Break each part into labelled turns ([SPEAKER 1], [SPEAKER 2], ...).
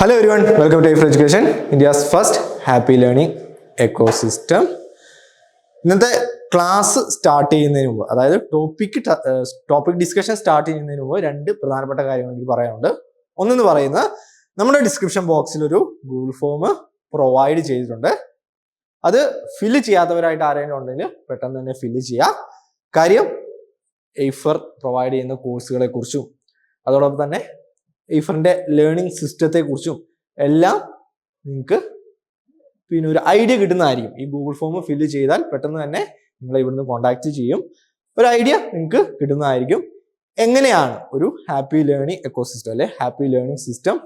[SPEAKER 1] Hello everyone welcome to four education India's first happy learning ecosystem ഇന്നത്തെ class start ചെയ്യുന്നതിന് മുമ്പ് അതായത് topic topic discussion start ചെയ്യുന്നതിന് മുമ്പ് രണ്ട് പ്രധാനപ്പെട്ട കാര്യങ്ങൾ എനിക്ക് പറയാനുണ്ട്. ഒന്നെന്ന് പറയുന്നത് നമ്മുടെ ഡിസ്ക്രിപ്ഷൻ ബോക്സിൽ ഒരു ഗൂഗിൾ ഫോം പ്രൊവൈഡ് ചെയ്തിട്ടുണ്ട്. അത് ഫില്ല് ചെയ്യാത്തവരായിട്ട് ആരെങ്കിലും ഉണ്ടെങ്കിൽ പെട്ടെന്ന് തന്നെ ഫില്ല് ചെയ്യാം കാര്യം എയ്ഫർ പ്രൊവൈഡ് ചെയ്യുന്ന കോഴ്സുകളെ കുറിച്ചും അതോടൊപ്പം തന്നെ എയ്ഫറിന്റെ ലേണിംഗ് സിസ്റ്റത്തെ കുറിച്ചും എല്ലാം നിങ്ങൾക്ക് പിന്നെ ഒരു ഐഡിയ കിട്ടുന്നതായിരിക്കും. ഈ ഗൂഗിൾ ഫോം ഫില്ല് ചെയ്താൽ പെട്ടെന്ന് തന്നെ നിങ്ങളെ ഇവിടുന്ന് കോൺടാക്റ്റ് ചെയ്യും. ഒരു ഐഡിയ നിങ്ങൾക്ക് കിട്ടുന്നതായിരിക്കും. എങ്ങനെയാണ് ഒരു ഹാപ്പി ലേണിംഗ് എക്കോസിസ്റ്റം അല്ലെ ഹാപ്പി ലേണിംഗ് സിസ്റ്റം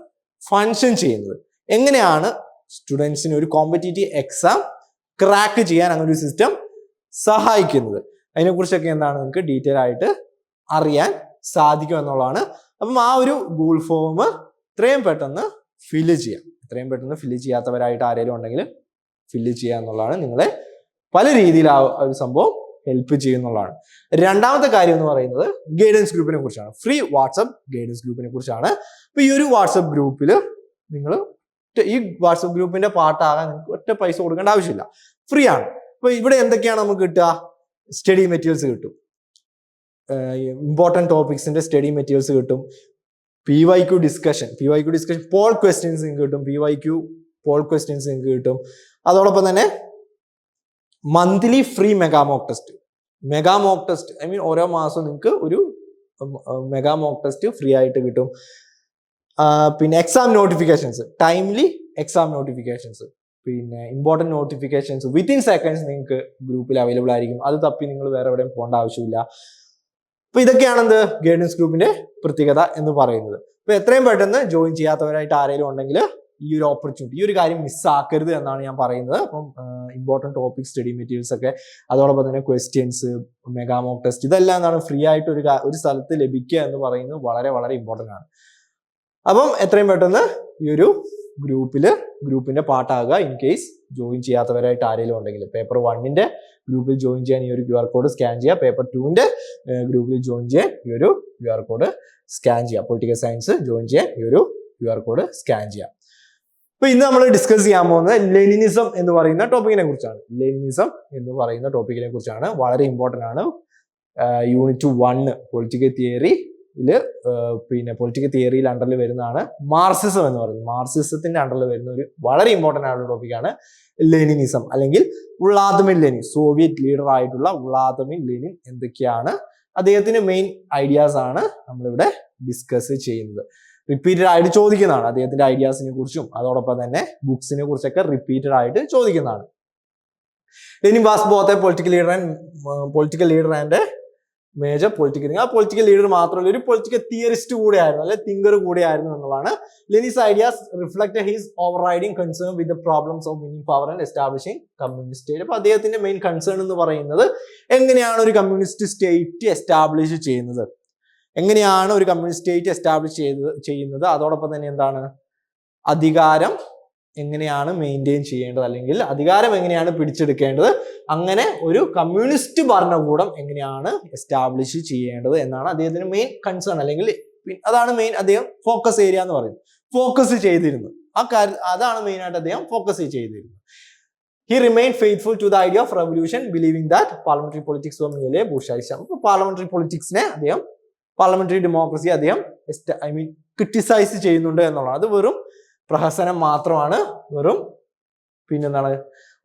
[SPEAKER 1] ഫങ്ഷൻ ചെയ്യുന്നത്? എങ്ങനെയാണ് സ്റ്റുഡൻസിന് ഒരു കോമ്പറ്റേറ്റീവ് എക്സാം ക്രാക്ക് ചെയ്യാൻ അങ്ങനെ ഒരു സിസ്റ്റം സഹായിക്കുന്നത്? അതിനെക്കുറിച്ചൊക്കെ എന്താണ് നിങ്ങൾക്ക് ഡീറ്റെയിൽ ആയിട്ട് അറിയാൻ സാധിക്കും എന്നുള്ളതാണ് അപ്പം ആ ഒരു ഗൂഗിൾ ഫോം ഇത്രയും പെട്ടെന്ന് ഫില്ല് ചെയ്യാം. ഇത്രയും പെട്ടെന്ന് ഫില്ല് ചെയ്യാത്തവരായിട്ട് ആരെങ്കിലും ഉണ്ടെങ്കിൽ ഫില്ല് ചെയ്യുക എന്നുള്ളതാണ് നിങ്ങളെ പല രീതിയിൽ ആ ഒരു സംഭവം ഹെൽപ്പ് ചെയ്യുന്നുള്ളതാണ് രണ്ടാമത്തെ കാര്യം എന്ന് പറയുന്നത് ഗൈഡൻസ് ഗ്രൂപ്പിനെ കുറിച്ചാണ്. ഫ്രീ വാട്സപ്പ് ഗൈഡൻസ് ഗ്രൂപ്പിനെ കുറിച്ചാണ്. അപ്പൊ ഈ ഒരു വാട്സപ്പ് ഗ്രൂപ്പിൽ നിങ്ങൾ ഈ വാട്സപ്പ് ഗ്രൂപ്പിന്റെ പാർട്ടാകാൻ നിങ്ങൾക്ക് ഒറ്റ പൈസ കൊടുക്കേണ്ട ആവശ്യമില്ല. ഫ്രീ ആണ്. അപ്പൊ ഇവിടെ എന്തൊക്കെയാണ് നമുക്ക് കിട്ടുക? സ്റ്റഡി മെറ്റീരിയൽസ് കിട്ടും. ഇമ്പോർട്ടന്റ് ടോപ്പിക്സിന്റെ സ്റ്റഡി മെറ്റീരിയൽസ് കിട്ടും. P Y Q discussion P Y Q discussion poll questions നിങ്ങൾക്ക് കിട്ടും. P Y Q poll questions നിങ്ങൾക്ക് കിട്ടും. അതോടൊപ്പം തന്നെ monthly free mega mock test mega mock test I mean ഓരോ മാസവും നിങ്ങൾക്ക് ഒരു മെഗാ മോക്ക് ടെസ്റ്റ് ഫ്രീ ആയിട്ട് കിട്ടും. പിന്നെ exam notifications timely exam notifications പിന്നെ ഇമ്പോർട്ടന്റ് നോട്ടിഫിക്കേഷൻസ് വിത്തിൻ സെക്കൻഡ്സ് നിങ്ങൾക്ക് ഗ്രൂപ്പിൽ അവൈലബിൾ ആയിരിക്കും. അത് തപ്പി നിങ്ങൾ വേറെ എവിടെയും പോകേണ്ട ആവശ്യമില്ല. അപ്പൊ ഇതൊക്കെയാണ് എന്ത് ഗൈഡൻസ് ഗ്രൂപ്പിന്റെ പ്രത്യേകത എന്ന് പറയുന്നത്. അപ്പൊ എത്രയും പെട്ടെന്ന് ജോയിൻ ചെയ്യാത്തവരായിട്ട് ആരെങ്കിലും ഉണ്ടെങ്കിൽ ഈ ഒരു ഓപ്പർച്യൂണിറ്റി ഈ ഒരു കാര്യം മിസ്സാക്കരുത് എന്നാണ് ഞാൻ പറയുന്നത്. അപ്പം ഇമ്പോർട്ടന്റ് ടോപ്പിക് സ്റ്റഡി മെറ്റീരിയൽസ് ഒക്കെ അതോടൊപ്പം തന്നെ ക്വസ്റ്റ്യൻസ് മെഗാമോക്ക് ടെസ്റ്റ് ഇതെല്ലാം എന്താണ് ഫ്രീ ആയിട്ട് ഒരു ഒരു സ്ഥലത്ത് ലഭിക്കുക എന്ന് പറയുന്നത് വളരെ വളരെ ഇമ്പോർട്ടന്റ് ആണ്. അപ്പം എത്രയും പെട്ടെന്ന് ഈ ഒരു ഗ്രൂപ്പിൽ ഗ്രൂപ്പിന്റെ പാട്ടാകുക ഇൻ കേസ് ജോയിൻ ചെയ്യാത്തവരായിട്ട് ആരെങ്കിലും ഉണ്ടെങ്കിൽ. പേപ്പർ വണ്ണിന്റെ ഗ്രൂപ്പിൽ ജോയിൻ ചെയ്യാൻ ഈ ഒരു ക്യു ആർ കോഡ് സ്കാൻ ചെയ്യുക പേപ്പർ ടുവിന്റെ ഗ്രൂപ്പിൽ ജോയിൻ ചെയ്യാൻ ഈ ഒരു ക്യു ആർ കോഡ് സ്കാൻ ചെയ്യുക. പൊളിറ്റിക്കൽ സയൻസ് ജോയിൻ ചെയ്യാൻ ഈ ഒരു ക്യു ആർ കോഡ് സ്കാൻ ചെയ്യുക. അപ്പൊ ഇന്ന് നമ്മൾ ഡിസ്കസ് ചെയ്യാൻ പോകുന്നത് ലെനിനിസം എന്ന് പറയുന്ന ടോപ്പിക്കിനെ കുറിച്ചാണ്. ലെനിനിസം എന്ന് പറയുന്ന ടോപ്പിക്കിനെ കുറിച്ചാണ്. വളരെ ഇമ്പോർട്ടന്റ് ആണ്. യൂണിറ്റ് വണ്ണ് പൊളിറ്റിക്കൽ തിയറിയിൽ പിന്നെ പൊളിറ്റിക്കൽ തിയറിയിൽ അണ്ടറിൽ വരുന്നതാണ് മാർസിസം എന്ന് പറയുന്നത്. മാർസിസത്തിന്റെ അണ്ടറിൽ വരുന്ന ഒരു വളരെ ഇമ്പോർട്ടന്റ് ആയിട്ടുള്ള ടോപ്പിക്കാണ് ലെനിനിസം അല്ലെങ്കിൽ ഉള്ളാദമിൻ ലെനിൻ സോവിയറ്റ് ലീഡർ ആയിട്ടുള്ള ഉള്ളാദമിൻ ലെനിൻ എന്തൊക്കെയാണ്? അദ്ദേഹത്തിന്റെ മെയിൻ ഐഡിയാസ് ആണ് നമ്മളിവിടെ ഡിസ്കസ് ചെയ്യുന്നത്. റിപ്പീറ്റഡ് ആയിട്ട് ചോദിക്കുന്നതാണ്. അദ്ദേഹത്തിന്റെ ഐഡിയാസിനെ കുറിച്ചും അതോടൊപ്പം തന്നെ ബുക്സിനെ കുറിച്ചൊക്കെ റിപ്പീറ്റഡ് ആയിട്ട് ചോദിക്കുന്നതാണ്. Lenin was both political leader and political leader and major political ആ പൊളിറ്റിക്കൽ ലീഡർ മാത്രമല്ല ഒരു പൊളിറ്റിക്കൽ തിയറിസ്റ്റ് കൂടെയായിരുന്നു അല്ലെ തിങ്കർ കൂടെയായിരുന്നു എന്നുള്ളതാണ് Lenin's ideas reflect his overriding concern with problems of winning power and establishing communist state അപ്പൊ അദ്ദേഹത്തിന്റെ main concern എന്ന് പറയുന്നത് എങ്ങനെയാണ് ഒരു കമ്മ്യൂണിസ്റ്റ് സ്റ്റേറ്റ് എസ്റ്റാബ്ലിഷ് ചെയ്യുന്നത്? എങ്ങനെയാണ് ഒരു കമ്മ്യൂണിസ്റ്റ് സ്റ്റേറ്റ് എസ്റ്റാബ്ലിഷ് ചെയ്ത് ചെയ്യുന്നത്? അതോടൊപ്പം തന്നെ എന്താണ്? അധികാരം എങ്ങനെയാണ് മെയിന്റെയിൻ ചെയ്യേണ്ടത്? അല്ലെങ്കിൽ അധികാരം എങ്ങനെയാണ് പിടിച്ചെടുക്കേണ്ടത്? അങ്ങനെ ഒരു കമ്മ്യൂണിസ്റ്റ് ഭരണകൂടം എങ്ങനെയാണ് എസ്റ്റാബ്ലിഷ് ചെയ്യേണ്ടത് എന്നാണ് അദ്ദേഹത്തിന്റെ മെയിൻ കൺസേൺ അല്ലെങ്കിൽ അതാണ് മെയിൻ അദ്ദേഹം ഫോക്കസ് ഏരിയ എന്ന് പറയുന്നത്. ഫോക്കസ് ചെയ്തിരുന്നത്. ആ കാര്യം അതാണ് മെയിൻ ആയിട്ട് അദ്ദേഹം ഫോക്കസ് ചെയ്തിരുന്നത്. He remain faithful to the idea of revolution believing that parliamentary politics മേലെ അപ്പോൾ പാർലമെന്ററി പൊളിറ്റിക്സിനെ അദ്ദേഹം പാർലമെന്ററി ഡെമോക്രസി അദ്ദേഹം ഐ മീൻ ക്രിട്ടിസൈസ് ചെയ്യുന്നുണ്ട് എന്നുള്ളതാണ്. അത് വെറും പ്രഹസനം മാത്രമാണ് വെറും പിന്നെന്താണ്?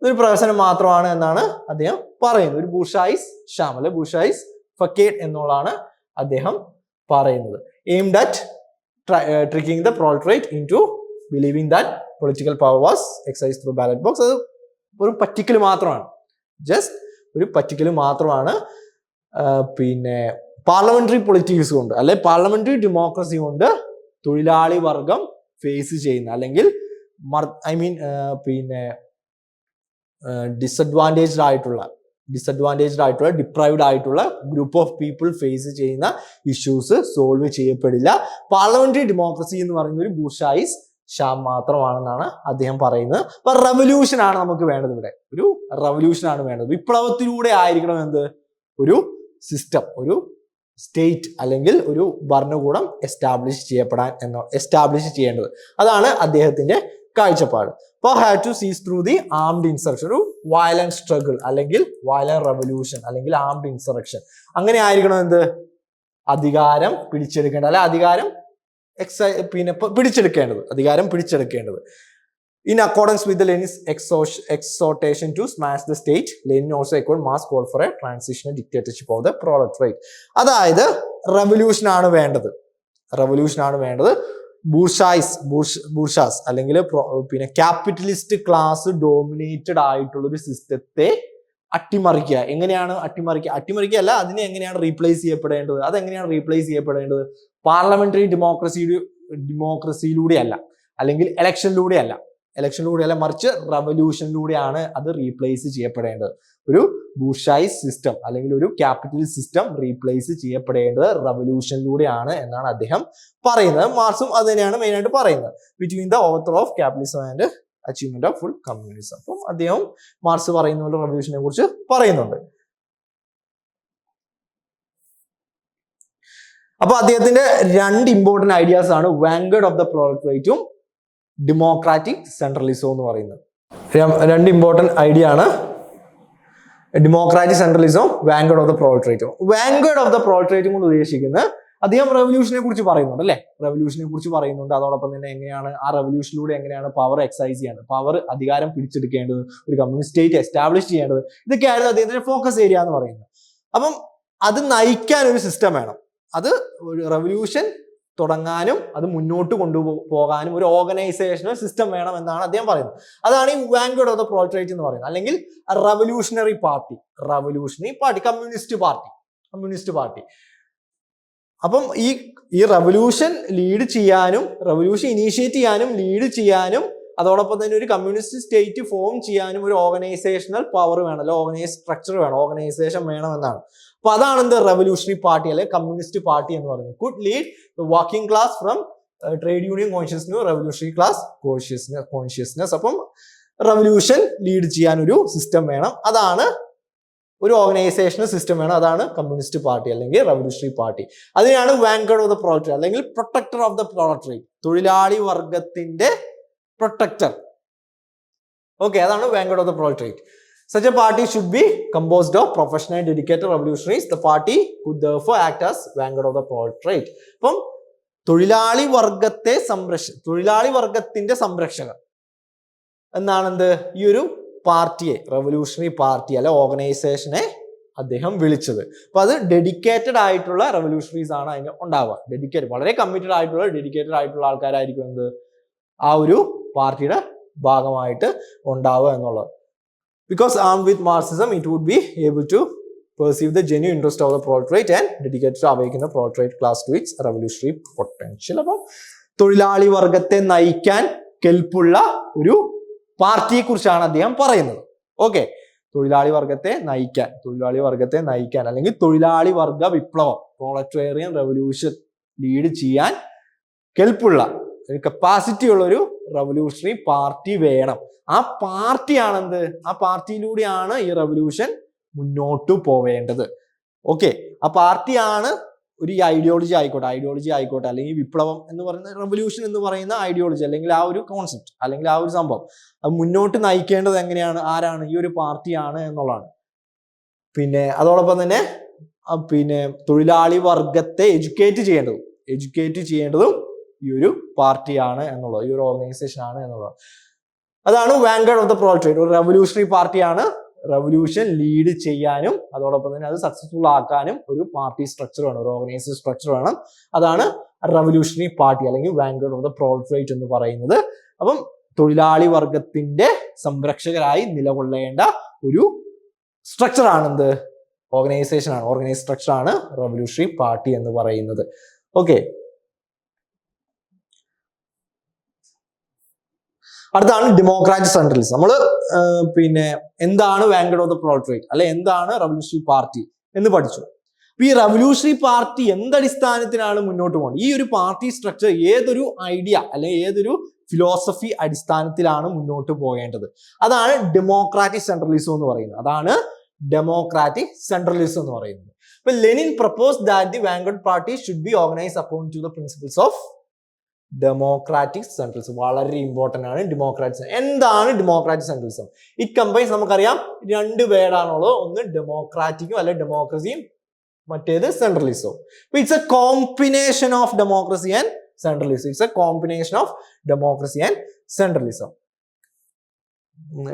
[SPEAKER 1] ഇതൊരു പ്രഹസനം മാത്രമാണ് എന്നാണ് അദ്ദേഹം പറയുന്നത്. ഒരു ബുഷായിസ് ഷാം അല്ലെ? ബുഷായിസ് ഫക്കേഡ് എന്നുള്ളതാണ് അദ്ദേഹം പറയുന്നത്. Aim at tricking the proletariat into believing that political power was exercise through ballot box അത് ഒരു പറ്റിക്കൽ മാത്രമാണ്. ജസ്റ്റ് ഒരു പറ്റിക്കൽ മാത്രമാണ്. പിന്നെ പാർലമെന്ററി പൊളിറ്റിക്സ് കൊണ്ട് അല്ലെ? പാർലമെന്ററി ഡെമോക്രസി കൊണ്ട് തൊഴിലാളി വർഗം ഫേസ് ചെയ്യുന്ന അല്ലെങ്കിൽ ഐ മീൻ പിന്നെ ഡിസഡ്വാന്റേജ്ഡ് ആയിട്ടുള്ള ഡിസഡ്വാന്റേജ്ഡ് ആയിട്ടുള്ള ഡിപ്രൈവ്ഡ് ആയിട്ടുള്ള ഗ്രൂപ്പ് ഓഫ് പീപ്പിൾ ഫേസ് ചെയ്യുന്ന ഇഷ്യൂസ് സോൾവ് ചെയ്യപ്പെടില്ല. പാർലമെന്ററി ഡെമോക്രസി എന്ന് പറയുന്ന ഒരു ബുഷായിസ് ഷാം മാത്രമാണെന്നാണ് അദ്ദേഹം പറയുന്നത്. അപ്പൊ റവല്യൂഷൻ ആണ് നമുക്ക് വേണ്ടത് ഇവിടെ. ഒരു റവല്യൂഷൻ ആണ് വേണ്ടത്. വിപ്ലവത്തിലൂടെ ആയിരിക്കണം എന്ത്? ഒരു സിസ്റ്റം ഒരു സ്റ്റേറ്റ് അല്ലെങ്കിൽ ഒരു ഭരണകൂടം എസ്റ്റാബ്ലിഷ് ചെയ്യപ്പെടാൻ എന്നോ എസ്റ്റാബ്ലിഷ് ചെയ്യേണ്ടത്. അതാണ് അദ്ദേഹത്തിന്റെ കാഴ്ചപ്പാട്. അപ്പോൾ have to seize through the armed insurrection ഒരു വയലന്റ് സ്ട്രഗിൾ അല്ലെങ്കിൽ വയലന്റ് റെവല്യൂഷൻ അല്ലെങ്കിൽ ആംഡ് ഇൻസറക്ഷൻ അങ്ങനെ ആയിരിക്കണം എന്ത്? അധികാരം പിടിച്ചെടുക്കേണ്ടത്. അല്ലെ അധികാരം എക്സൈ പിന്നെ പിടിച്ചെടുക്കേണ്ടത്. അധികാരം പിടിച്ചെടുക്കേണ്ടത്. In accordance with Lenin's exhortation to smash the state Lenin also എക്കോൾ mass call for a transitional dictatorship of the product അതായത് റെവല്യൂഷൻ ആണ് വേണ്ടത്. റെവല്യൂഷൻ ആണ് വേണ്ടത്. ബൂർഷായിസ് ബൂർഷാസ് അല്ലെങ്കിൽ പിന്നെ ക്യാപിറ്റലിസ്റ്റ് ക്ലാസ് ഡോമിനേറ്റഡ് ആയിട്ടുള്ള ഒരു സിസ്റ്റത്തെ അട്ടിമറിക്കുക. എങ്ങനെയാണ് അട്ടിമറിക്കുക? അട്ടിമറിക്കുക അല്ല അതിനെ എങ്ങനെയാണ് റീപ്ലേസ് ചെയ്യപ്പെടേണ്ടത്? അതെങ്ങനെയാണ് റീപ്ലേസ് ചെയ്യപ്പെടേണ്ടത്? പാർലമെന്ററി ഡെമോക്രസിയുടെ ഡെമോക്രസിയിലൂടെയല്ല അല്ലെങ്കിൽ ഇലക്ഷനിലൂടെ അല്ല ഇലക്ഷനിലൂടെ അല്ല മറിച്ച് റവല്യൂഷനിലൂടെയാണ് അത് റീപ്ലേസ് ചെയ്യപ്പെടേണ്ടത്. ഒരു ബൂർഷായിസ് സിസ്റ്റം അല്ലെങ്കിൽ ഒരു ക്യാപിറ്റൽ സിസ്റ്റം റീപ്ലേസ് ചെയ്യപ്പെടേണ്ടത് റവല്യൂഷനിലൂടെയാണ് എന്നാണ് അദ്ദേഹം പറയുന്നത്. മാർസും അത് തന്നെയാണ് മെയിൻ ആയിട്ട് പറയുന്നത്. Between the over of capitalism and achievement of full communism അപ്പം അദ്ദേഹം മാർസ് പറയുന്ന പോലെ റവല്യൂഷനെ കുറിച്ച് പറയുന്നുണ്ട്. അപ്പൊ അദ്ദേഹത്തിന്റെ രണ്ട് ഇമ്പോർട്ടന്റ് ഐഡിയാസ് ആണ്. വാങ്കേഡ് ഓഫ് ദ പ്രോഡക്റ്റേറ്റും ഡെമോക്രാറ്റിക് സെൻട്രലിസം എന്ന് പറയുന്നത്. രണ്ട് ഇമ്പോർട്ടന്റ് ഐഡിയ ആണ്. Democratic centralism vanguard of the പ്രോൾട്രേറ്റും vanguard of the പ്രോൾട്രേറ്റും കൊണ്ട് ഉദ്ദേശിക്കുന്നത് അദ്ദേഹം റെവല്യൂഷനെ കുറിച്ച് പറയുന്നുണ്ട് അല്ലേ? റെവല്യൂഷനെ കുറിച്ച് പറയുന്നുണ്ട്. അതോടൊപ്പം തന്നെ എങ്ങനെയാണ് ആ റെവല്യൂഷനിലൂടെ എങ്ങനെയാണ് പവർ എക്സൈസ് ചെയ്യേണ്ടത്? പവർ അധികാരം പിടിച്ചെടുക്കേണ്ടത്? ഒരു കമ്മ്യൂണിസ്റ്റ് സ്റ്റേറ്റ് എസ്റ്റാബ്ലിഷ് ചെയ്യേണ്ടത്? ഇതൊക്കെയായിരുന്നു അദ്ദേഹത്തിന്റെ ഫോക്കസ് ഏരിയ എന്ന് പറയുന്നത്. അപ്പം അത് നയിക്കാൻ ഒരു സിസ്റ്റം വേണം. അത് റെവല്യൂഷൻ തുടങ്ങാനും അത് മുന്നോട്ട് കൊണ്ടുപോകാനും ഒരു ഓർഗനൈസേഷണൽ സിസ്റ്റം വേണം എന്നാണ് അദ്ദേഹം പറയുന്നത്. അതാണ് ഈ വാങ്കോഡ് ഓഫ് ദ പ്രോൾട്രേറ്റ് എന്ന് പറയുന്നത്. അല്ലെങ്കിൽ revolutionary party revolutionary party communist party communist party അപ്പം ഈ ഈ റവല്യൂഷൻ ലീഡ് ചെയ്യാനും റവല്യൂഷൻ ഇനീഷ്യേറ്റ് ചെയ്യാനും ലീഡ് ചെയ്യാനും അതോടൊപ്പം തന്നെ ഒരു കമ്മ്യൂണിസ്റ്റ് സ്റ്റേറ്റ് ഫോം ചെയ്യാനും ഒരു ഓർഗനൈസേഷണൽ പവർ വേണം. അല്ലെങ്കിൽ ഓർഗനൈസ് സ്ട്രക്ചർ വേണം. ഓർഗനൈസേഷൻ വേണം എന്നാണ്. അപ്പൊ അതാണ് എന്ത്? റെവല്യൂഷണറി പാർട്ടി അല്ലെ? കമ്മ്യൂണിസ്റ്റ് പാർട്ടി എന്ന് പറയുന്നത്. Could lead working class from trade union consciousness revolutionary class consciousness consciousness അപ്പം റെവല്യൂഷൻ ലീഡ് ചെയ്യാൻ ഒരു സിസ്റ്റം വേണം. അതാണ് ഒരു ഓർഗനൈസേഷണൽ സിസ്റ്റം വേണം. അതാണ് കമ്മ്യൂണിസ്റ്റ് പാർട്ടി അല്ലെങ്കിൽ റെവല്യൂഷണറി പാർട്ടി അതിനാണ് വാങ്കഡ് ഓഫ് ദ പ്രോളറ്ററി അല്ലെങ്കിൽ പ്രൊട്ടക്ടർ ഓഫ് ദ പ്രോളറ്ററി തൊഴിലാളി വർഗത്തിന്റെ പ്രൊട്ടക്ടർ ഓക്കെ അതാണ് vanguard of the proletariat Such a party should be composed of professional dedicated revolutionaries. The party could therefore act as vanguard of the. അപ്പം തൊഴിലാളി വർഗത്തെ സംരക്ഷ തൊഴിലാളി വർഗത്തിന്റെ സംരക്ഷകർ എന്നാണ് എന്ത് ഈ ഒരു പാർട്ടിയെ റവല്യൂഷണറി പാർട്ടി അല്ലെ ഓർഗനൈസേഷനെ അദ്ദേഹം വിളിച്ചത്. അപ്പൊ അത് ഡെഡിക്കേറ്റഡ് ആയിട്ടുള്ള റവല്യൂഷണറീസ് ആണ് അതിന് ഉണ്ടാവുക. ഡെഡിക്കേറ്റഡ് വളരെ കമ്മിറ്റഡ് ആയിട്ടുള്ള ഡെഡിക്കേറ്റഡ് ആയിട്ടുള്ള ആൾക്കാരായിരിക്കും എന്ത്? ആ ഒരു പാർട്ടിയുടെ ഭാഗമായിട്ട് ഉണ്ടാവുക എന്നുള്ളത്. Because armed with Marxism, it would be able to perceive the genuine interest of the proletariat and dedicated to awaken the proletariat class to its revolutionary potential. അപ്പം തൊഴിലാളി വർഗത്തെ നയിക്കാൻ കെൽപ്പുള്ള ഒരു പാർട്ടിയെ കുറിച്ചാണ് അദ്ദേഹം പറയുന്നത് ഓക്കെ തൊഴിലാളി വർഗത്തെ നയിക്കാൻ തൊഴിലാളി വർഗത്തെ നയിക്കാൻ അല്ലെങ്കിൽ തൊഴിലാളി വർഗ വിപ്ലവം പ്രോളറ്റേറിയൻ റെവല്യൂഷൻ ലീഡ് ചെയ്യാൻ കെൽപ്പുള്ള ഒരു കപ്പാസിറ്റി ഉള്ള ഒരു റവല്യൂഷണറി പാർട്ടി വേണം. ആ പാർട്ടിയാണെന്ത്? ആ പാർട്ടിയിലൂടെയാണ് ഈ റവല്യൂഷൻ മുന്നോട്ട് പോവേണ്ടത്. ഓക്കെ ആ പാർട്ടിയാണ് ഒരു ഐഡിയോളജി ആയിക്കോട്ടെ ഐഡിയോളജി ആയിക്കോട്ടെ അല്ലെങ്കിൽ വിപ്ലവം എന്ന് പറയുന്ന റവല്യൂഷൻ എന്ന് പറയുന്ന ഐഡിയോളജി അല്ലെങ്കിൽ ആ ഒരു കോൺസെപ്റ്റ് അല്ലെങ്കിൽ ആ ഒരു സംഭവം. അത് മുന്നോട്ട് നയിക്കേണ്ടത് എങ്ങനെയാണ്? ആരാണ്? ഈ ഒരു പാർട്ടിയാണ് എന്നുള്ളതാണ്. പിന്നെ അതോടൊപ്പം തന്നെ പിന്നെ തൊഴിലാളി വർഗത്തെ എഡ്യൂക്കേറ്റ് ചെയ്യേണ്ടതും എഡ്യൂക്കേറ്റ് ചെയ്യേണ്ടതും ഈ ഒരു പാർട്ടിയാണ് എന്നുള്ളത് ഈ ഒരു ഓർഗനൈസേഷൻ ആണ് എന്നുള്ളത്. അതാണ് വാൻഗാർഡ് ഓഫ് ദ പ്രോൾട്രേറ്റ് ഒരു റവല്യൂഷണറി പാർട്ടിയാണ് റവല്യൂഷൻ ലീഡ് ചെയ്യാനും അതോടൊപ്പം തന്നെ അത് സക്സസ്ഫുൾ ആക്കാനും ഒരു പാർട്ടി സ്ട്രക്ചർ വേണം ഒരു ഓർഗനൈസേഷൻ സ്ട്രക്ചർ വേണം. അതാണ് റവല്യൂഷണറി പാർട്ടി അല്ലെങ്കിൽ വാൻഗാർഡ് ഓഫ് ദ പ്രോൾട്രേറ്റ് എന്ന് പറയുന്നത്. അപ്പം തൊഴിലാളി വർഗത്തിന്റെ സംരക്ഷകരായി നിലകൊള്ളേണ്ട ഒരു സ്ട്രക്ചർ എന്ത് ഓർഗനൈസേഷൻ ആണ്. ഓർഗനൈസ് സ്ട്രക്ചർ ആണ് റവല്യൂഷണറി പാർട്ടി എന്ന് പറയുന്നത്. ഓക്കെ അടുത്താണ് ഡെമോക്രാറ്റിക് സെൻട്രലിസം നമ്മൾ പിന്നെ എന്താണ് വാങ്കഡ് ഓഫ് ദ പ്രോട്രേറ്റ് അല്ലെ എന്താണ് റവല്യൂഷണറി പാർട്ടി എന്ന് പഠിച്ചു. ഈ റവല്യൂഷണറി പാർട്ടി എന്തടിസ്ഥാനത്തിനാണ് മുന്നോട്ട് പോകുന്നത് ഈ ഒരു പാർട്ടി സ്ട്രക്ചർ ഏതൊരു ഐഡിയ അല്ലെങ്കിൽ ഏതൊരു ഫിലോസഫി അടിസ്ഥാനത്തിലാണ് മുന്നോട്ട് പോകേണ്ടത്? അതാണ് ഡെമോക്രാറ്റിക് സെൻട്രലിസം എന്ന് പറയുന്നത്. അതാണ് ഡെമോക്രാറ്റിക് സെൻട്രലിസം എന്ന് പറയുന്നത്. അപ്പൊ Lenin propose that the vanguard party should be organise according to the principles of democratic centralism വളരെ ഇമ്പോർട്ടന്റ് ആണ് ഡെമോക്രാറ്റിസം എന്താണ് ഡെമോക്രാറ്റിക് സെൻട്രലിസം ഇറ്റ് കമ്പൈൻസ് നമുക്കറിയാം രണ്ട് വേർഡാണുള്ളത് ഒന്ന് ഡെമോക്രാറ്റിക്കും അല്ലെ ഡെമോക്രസിയും മറ്റേത് സെൻട്രലിസവും it's a combination of democracy and centralism it's a combination of democracy and centralism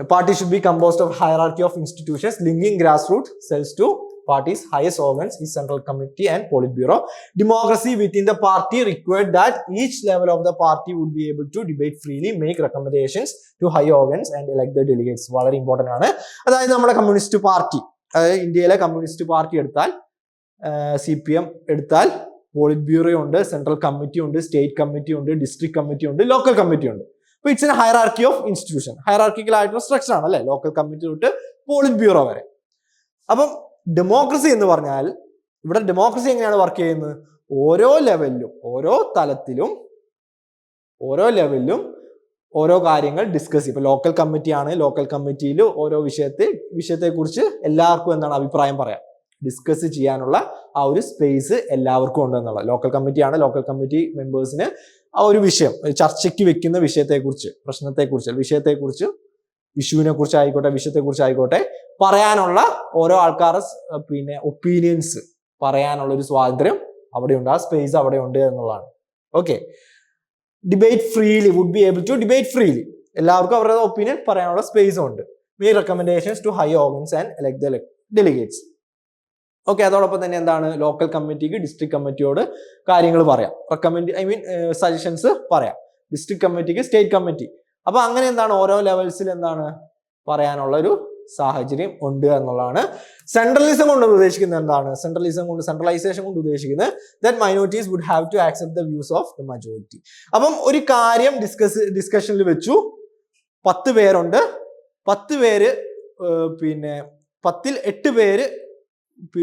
[SPEAKER 1] party should be composed of hierarchy of institutions linking grass root cells to party's highest organs is central committee and politburo. Democracy within the party required that each level of the party would be able to debate freely make recommendations to high organs and elect the delegates വളരെ important ആണ്. അതായത് നമ്മുടെ communist party അതായത് ഇന്ത്യയിലെ communist party എടുത്താൽ C P M എടുത്താൽ polit bureau ഉണ്ട് central committee ഉണ്ട് സ്റ്റേറ്റ് കമ്മിറ്റി ഉണ്ട് ഡിസ്ട്രിക്ട് കമ്മിറ്റി ഉണ്ട് ലോക്കൽ കമ്മിറ്റി ഉണ്ട്. അപ്പൊ it's an hierarchy of institution hierarchical ആയിട്ടുള്ള സ്ട്രക്ചർ ആണ് അല്ലേ ലോക്കൽ കമ്മിറ്റി തൊട്ട് പോളിറ്റ് ബ്യൂറോ വരെ. അപ്പം ഡെമോക്രസി എന്ന് പറഞ്ഞാൽ ഇവിടെ ഡെമോക്രസി എങ്ങനെയാണ് വർക്ക് ചെയ്യുന്നത്? ഓരോ ലെവലിലും ഓരോ തലത്തിലും ഓരോ ലെവലിലും ഓരോ കാര്യങ്ങൾ ഡിസ്കസ് ചെയ്യും. ഇപ്പൊ ലോക്കൽ കമ്മിറ്റി ആണ് ലോക്കൽ കമ്മിറ്റിയിൽ ഓരോ വിഷയത്തെ വിഷയത്തെക്കുറിച്ച് എല്ലാവർക്കും എന്താണ് അഭിപ്രായം പറയാം? ഡിസ്കസ് ചെയ്യാനുള്ള ആ ഒരു സ്പേസ് എല്ലാവർക്കും ഉണ്ട് എന്നുള്ളത്. ലോക്കൽ കമ്മിറ്റിയാണ് ലോക്കൽ കമ്മിറ്റി മെമ്പേഴ്സിന് ആ ഒരു വിഷയം ചർച്ചയ്ക്ക് വെക്കുന്ന വിഷയത്തെക്കുറിച്ച് പ്രശ്നത്തെക്കുറിച്ച് വിഷയത്തെക്കുറിച്ച് ഇഷ്യൂവിനെ കുറിച്ച് ആയിക്കോട്ടെ വിഷയത്തെക്കുറിച്ച് ആയിക്കോട്ടെ പറയാനുള്ള ഓരോ ആൾക്കാരുടെ പിന്നെ ഒപ്പീനിയൻസ് പറയാനുള്ള ഒരു സ്വാതന്ത്ര്യം അവിടെയുണ്ട്. ആ സ്പേസ് അവിടെ ഉണ്ട് എന്നുള്ളതാണ്. Okay debate freely would be able to debate freely എല്ലാവർക്കും അവരുടെ ഒപ്പീനിയൻ പറയാനുള്ള സ്പേസും ഉണ്ട്. Me recommendations to high organs and elect delegates okay അതോടൊപ്പം തന്നെ എന്താണ്? ലോക്കൽ കമ്മിറ്റിക്ക് ഡിസ്ട്രിക്ട് കമ്മിറ്റിയോട് കാര്യങ്ങൾ പറയാം. റെക്കമെൻഡ് ഐ മീൻ സജഷൻസ് പറയാം. ഡിസ്ട്രിക്ട് കമ്മിറ്റിക്ക് സ്റ്റേറ്റ് കമ്മിറ്റി അപ്പൊ അങ്ങനെ എന്താണ്? ഓരോ ലെവൽസിൽ എന്താണ്? പറയാനുള്ള ഒരു സാഹചര്യം ഉണ്ട് എന്നുള്ളതാണ്. സെൻട്രലിസം കൊണ്ട് ഉദ്ദേശിക്കുന്നത് എന്താണ്? സെൻട്രലിസം കൊണ്ട് സെൻട്രലൈസേഷൻ കൊണ്ട് ഉദ്ദേശിക്കുന്നത് that minorities would have to accept the views of the majority അപ്പം ഒരു കാര്യം ഡിസ്കസ് ഡിസ്കഷനിൽ വെച്ചു. പത്ത് പേരുണ്ട്. പത്ത് പേര് പിന്നെ പത്തിൽ എട്ട് പേര്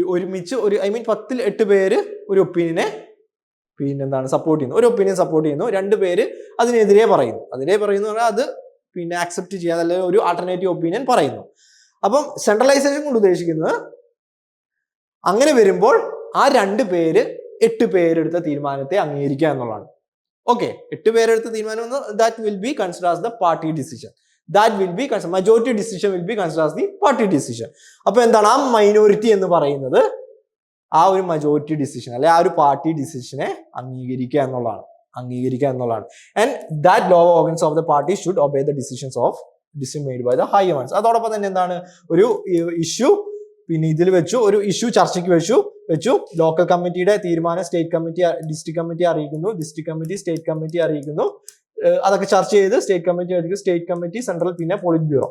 [SPEAKER 1] ഒരുമിച്ച് ഒരു ഐ മീൻ പത്തിൽ എട്ട് പേര് ഒരു ഒപ്പീനിയനെ പിന്നെ എന്താണ് സപ്പോർട്ട് ചെയ്യുന്നു. ഒരു ഒപ്പീനിയൻ സപ്പോർട്ട് ചെയ്യുന്നു. രണ്ട് പേര് അതിനെതിരെ പറയുന്നു. അതിനെ പറയുന്നു പറഞ്ഞാൽ അത് പിന്നെ ആക്സെപ്റ്റ് ചെയ്യാതെ ഒരു ആൾട്ടർനേറ്റീവ് ഒപ്പീനിയൻ പറയുന്നു. അപ്പം സെൻട്രലൈസേഷൻ കൊണ്ട് ഉദ്ദേശിക്കുന്നത് അങ്ങനെ വരുമ്പോൾ ആ രണ്ട് പേര് എട്ട് പേരെടുത്ത തീരുമാനത്തെ അംഗീകരിക്കുക എന്നുള്ളതാണ്. ഓക്കെ എട്ട് പേരെടുത്ത തീരുമാനം that will be consider as the party decision that will be majority decision will be consider as the party decision അപ്പൊ എന്താണ്? ആ മൈനോറിറ്റി എന്ന് പറയുന്നത് ആ ഒരു മജോറിറ്റി ഡിസിഷൻ അല്ലെ ആ ഒരു പാർട്ടി ഡിസിഷനെ അംഗീകരിക്കുക എന്നുള്ളതാണ്. അംഗീകരിക്കുക എന്നുള്ളതാണ്. And that low organs of the party should obey the decisions of decision made by the high ones അതോടൊപ്പം തന്നെ എന്താണ്? ഒരു ഇഷ്യൂ പിന്നെ ഇതിൽ വെച്ചു ഒരു ഇഷ്യൂ ചർച്ചയ്ക്ക് വെച്ചു വെച്ചു. ലോക്കൽ കമ്മിറ്റിയുടെ തീരുമാനം സ്റ്റേറ്റ് കമ്മിറ്റി ഡിസ്ട്രിക്ട് കമ്മിറ്റി അറിയിക്കുന്നു ഡിസ്ട്രിക്ട് കമ്മിറ്റി സ്റ്റേറ്റ് കമ്മിറ്റി അറിയിക്കുന്നു. അതൊക്കെ ചർച്ച ചെയ്ത് സ്റ്റേറ്റ് കമ്മിറ്റി അറിയിക്കും സ്റ്റേറ്റ് കമ്മിറ്റി സെൻട്രൽ പിന്നെ പോളിറ്റ് ബ്യൂറോ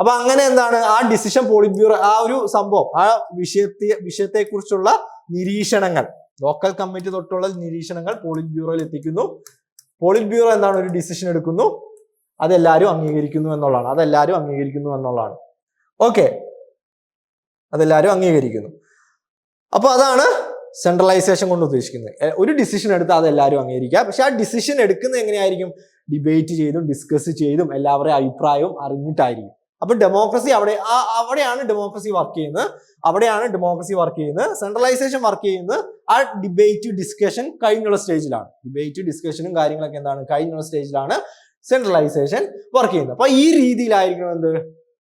[SPEAKER 1] അപ്പൊ അങ്ങനെ എന്താണ്? ആ ഡിസിഷൻ പോളിറ്റ് ബ്യൂറോ ആ ഒരു സംഭവം ആ വിഷയത്തെ വിഷയത്തെ കുറിച്ചുള്ള നിരീക്ഷണങ്ങൾ ലോക്കൽ കമ്മിറ്റി തൊട്ടുള്ള നിരീക്ഷണങ്ങൾ പോളിറ്റ് ബ്യൂറോയിൽ എത്തിക്കുന്നു. പോളിറ്റ് ബ്യൂറോ എന്താണ്? ഒരു ഡിസിഷൻ എടുക്കുന്നു. അതെല്ലാവരും അംഗീകരിക്കുന്നു എന്നുള്ളതാണ്. അതെല്ലാവരും അംഗീകരിക്കുന്നു എന്നുള്ളതാണ്. ഓക്കെ അതെല്ലാവരും അംഗീകരിക്കുന്നു. അപ്പൊ അതാണ് സെൻട്രലൈസേഷൻ കൊണ്ട് ഉദ്ദേശിക്കുന്നത്. ഒരു ഡിസിഷൻ എടുത്താൽ അതെല്ലാവരും അംഗീകരിക്കുക. പക്ഷെ ആ ഡിസിഷൻ എടുക്കുന്നത് എങ്ങനെയായിരിക്കും? ഡിബേറ്റ് ചെയ്തും ഡിസ്കസ് ചെയ്തും എല്ലാവരുടെയും അഭിപ്രായവും അറിഞ്ഞിട്ടായിരിക്കും. അപ്പൊ ഡെമോക്രസി അവിടെ ആ അവിടെയാണ് ഡെമോക്രസി വർക്ക് ചെയ്യുന്നത്. അവിടെയാണ് ഡെമോക്രസി വർക്ക് ചെയ്യുന്നത്. സെൻട്രലൈസേഷൻ വർക്ക് ചെയ്യുന്നത് ആ ഡിബേറ്റ് ഡിസ്കഷൻ കഴിഞ്ഞുള്ള സ്റ്റേജിലാണ് ഡിബേറ്റ് ഡിസ്കഷനും കാര്യങ്ങളൊക്കെ എന്താണ്? കഴിഞ്ഞുള്ള സ്റ്റേജിലാണ് സെൻട്രലൈസേഷൻ വർക്ക് ചെയ്യുന്നത്. അപ്പൊ ഈ രീതിയിലായിരിക്കണം എന്ത്?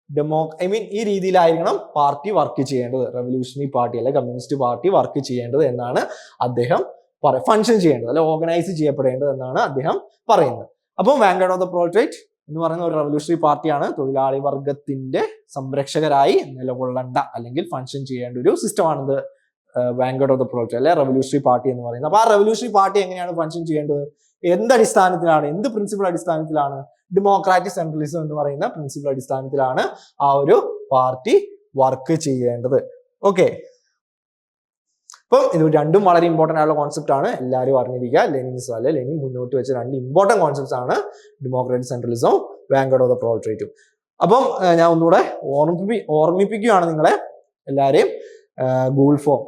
[SPEAKER 1] ഡെമോ ഐ മീൻ ഈ രീതിയിലായിരിക്കണം പാർട്ടി വർക്ക് ചെയ്യേണ്ടത്. റെവല്യൂഷണറി പാർട്ടി അല്ലെ കമ്മ്യൂണിസ്റ്റ് പാർട്ടി വർക്ക് ചെയ്യേണ്ടത് എന്നാണ് അദ്ദേഹം പറ ഫങ്ഷൻ ചെയ്യേണ്ടത് അല്ലെ ഓർഗനൈസ് ചെയ്യപ്പെടേണ്ടത് എന്നാണ് അദ്ദേഹം പറയുന്നത്. അപ്പം വാങ്കഡ് ഓഫ് ദ പ്രോൾട്രേറ്റ് എന്ന് പറയുന്ന ഒരു റവല്യൂഷണറി പാർട്ടിയാണ് തൊഴിലാളി വർഗത്തിന്റെ സംരക്ഷകരായി നിലകൊള്ളണ്ട അല്ലെങ്കിൽ ഫങ്ഷൻ ചെയ്യേണ്ട ഒരു സിസ്റ്റമാണിത് വാങ്കഡ് ഓഫ് ദ പ്രോൾട്രേറ്റ് അല്ലെ റെവല്യൂഷണറി പാർട്ടി എന്ന് പറയുന്നത്. അപ്പൊ ആ റെവല്യൂഷണറി പാർട്ടി എങ്ങനെയാണ് ഫങ്ഷൻ ചെയ്യേണ്ടത്? എന്ത് അടിസ്ഥാനത്തിലാണ് എന്ത് പ്രിൻസിപ്പിൾ അടിസ്ഥാനത്തിലാണ് ഡെമോക്രാറ്റിക് സെൻട്രലിസം എന്ന് പറയുന്ന പ്രിൻസിപ്പിൾ അടിസ്ഥാനത്തിലാണ് ആ ഒരു പാർട്ടി വർക്ക് ചെയ്യേണ്ടത്. ഓക്കെ അപ്പം ഇത് രണ്ടും വളരെ ഇമ്പോർട്ടന്റ് ആയിട്ടുള്ള കോൺസെപ്റ്റ് ആണ്. എല്ലാവരും അറിഞ്ഞിരിക്കുക. ലെനിൻസ് അല്ലെ? ലെനിൻ മുന്നോട്ട് വെച്ച രണ്ട് ഇമ്പോർട്ടന്റ് കോൺസെപ്റ്റ്സ് ആണ്. ഡെമോക്രാറ്റിക് സെൻട്രലിസവും വാങ്കഡ് ഓഫ് ദ പ്രോൾട്രേറ്റും അപ്പം ഞാൻ ഒന്നുകൂടെ ഓർമ്മിപ്പി ഓർമ്മിപ്പിക്കുകയാണ് നിങ്ങളെ. എല്ലാവരെയും ഗൂഗിൾ ഫോം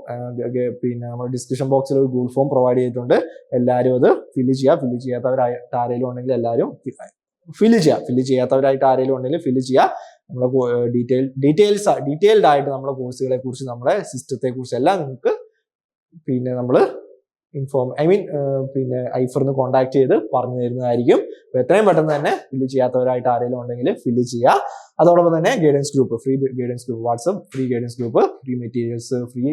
[SPEAKER 1] പിന്നെ നമ്മൾ ഡിസ്ക്രിപ്ഷൻ ബോക്സിൽ ഒരു ഗൂഗിൾ ഫോം പ്രൊവൈഡ് ചെയ്തിട്ടുണ്ട്. എല്ലാവരും അത് ഫില്ല് ചെയ്യുക ഫില്ല് ചെയ്യാത്തവരായിട്ട് ആരെങ്കിലും ഉണ്ടെങ്കിൽ എല്ലാവരും ഫില്ല് ചെയ്യുക ഫില്ല് ചെയ്യാത്തവരായിട്ട് ആരെങ്കിലും ഉണ്ടെങ്കിൽ ഫില്ല് ചെയ്യുക നമ്മുടെ ഡീറ്റെയിൽ ഡീറ്റെയിൽസ് ഡീറ്റെയിൽഡ് ആയിട്ട് നമ്മുടെ കോഴ്സുകളെ കുറിച്ച് നമ്മുടെ സിസ്റ്റത്തെ കുറിച്ച് എല്ലാം നിങ്ങൾക്ക് പിന്നെ നമ്മൾ ഇൻഫോം ഐ മീൻ പിന്നെ ഐഫറിന്ന് കോൺടാക്ട് ചെയ്ത് പറഞ്ഞു തരുന്നതായിരിക്കും. അപ്പൊ എത്രയും പെട്ടെന്ന് തന്നെ ഫില്ല് ചെയ്യാത്തവരായിട്ട് ആരെങ്കിലും ഉണ്ടെങ്കിൽ ഫില്ല് ചെയ്യുക. അതോടൊപ്പം തന്നെ guidance group free guidance group WhatsApp free guidance group free materials free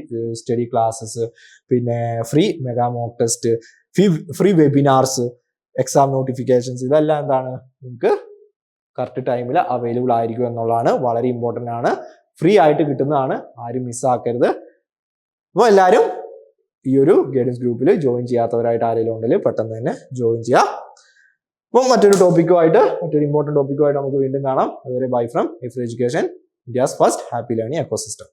[SPEAKER 1] study classes പിന്നെ free mega mock test free free webinars exam notifications ഇതെല്ലാം എന്താണ്? നിങ്ങൾക്ക് കറക്റ്റ് ടൈമിൽ അവൈലബിൾ ആയിരിക്കും എന്നുള്ളതാണ്. വളരെ ഇമ്പോർട്ടന്റ് ആണ്. ഫ്രീ ആയിട്ട് കിട്ടുന്നതാണ്. ആരും മിസ്സാക്കരുത് അപ്പോൾ എല്ലാവരും ഈ ഒരു ഗൈഡൻസ് ഗ്രൂപ്പിൽ ജോയിൻ ചെയ്യാത്തവരായിട്ട് ആരെങ്കിലും ഉണ്ടെങ്കിൽ പെട്ടെന്ന് തന്നെ ജോയിൻ ചെയ്യുക അപ്പം മറ്റൊരു ടോപ്പിക്കുമായിട്ട് മറ്റൊരു ഇമ്പോർട്ടന്റ് ടോപ്പിക്കുമായിട്ട് നമുക്ക് വീണ്ടും കാണാം. അതുവരെ bye from F education India's first happy learning ecosystem